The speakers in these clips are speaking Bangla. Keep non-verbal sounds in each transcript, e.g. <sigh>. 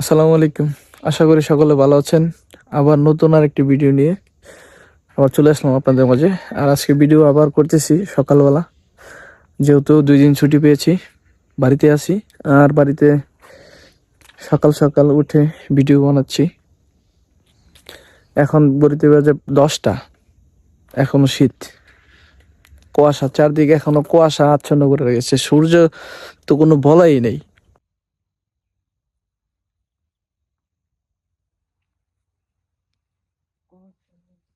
আসসালামু আলাইকুম। আশা করি সকলে ভালো আছেন। আবার নতুন আর একটি ভিডিও নিয়ে আবার চলে আসলাম আপনাদের মাঝে। আর আজকে ভিডিও আবার করতেছি সকালবেলা। যেহেতু দুই দিন ছুটি পেয়েছি, বাড়িতে আছি। আর বাড়িতে সকাল সকাল উঠে ভিডিও বানাচ্ছি। এখন বড়িতে বাজে দশটা। এখনও শীত। কুয়াশা, চারদিকে এখনও কুয়াশা আচ্ছন্ন করে রেখেছে সূর্য তো কোনো বলাই নেই। God. Amen.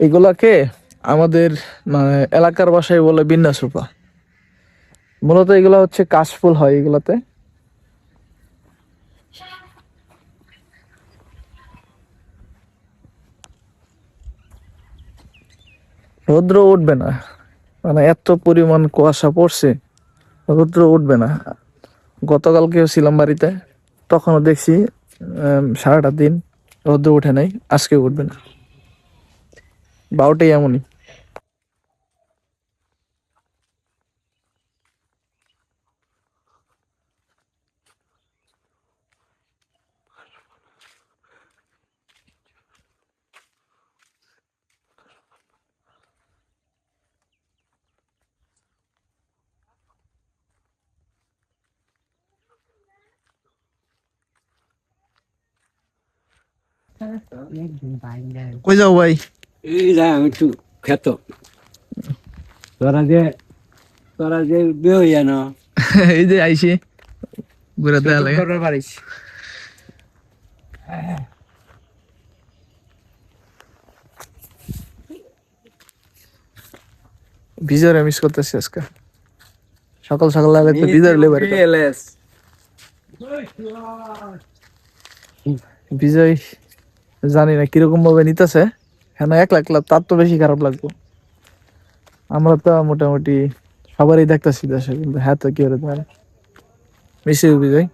এগুলাকে আমাদের মানে এলাকার বাসায় বলে বিন্যাসোপা মূলত এগুলা হচ্ছে কাশফুল হয় এগুলাতে। রৌদ্র উঠবে না। মানে এত পরিমাণ কুয়াশা পড়ছে, রৌদ্র উঠবে না। গতকালকেও ছিলাম বাড়িতে, তখনও দেখছি সারাটা দিন রৌদ্র উঠে নাই, আজকে উঠবে না। বারোটাই এমনই। কই যাও ভাই? এই যাই আমি একটু খেত। তোরা যে তোরা যে বিয়ে হইয়া না। <laughs> এই যে আইসি। ঘুরে দেয়া লাগে। বিজয় মিস করতেছি আজকে। সকাল সকাল লাগে তো বিজয় লেবার বিজয় জানি না কীরকম ভাবে নিতেছে। হ্যাঁ এক লাখ লাভ তার তো বেশি খারাপ লাগবে। আমরা তো মোটামুটি সবারই দেখতেছি দেশে, কিন্তু হ্যাঁ তো কি বলে তোমার বিজয়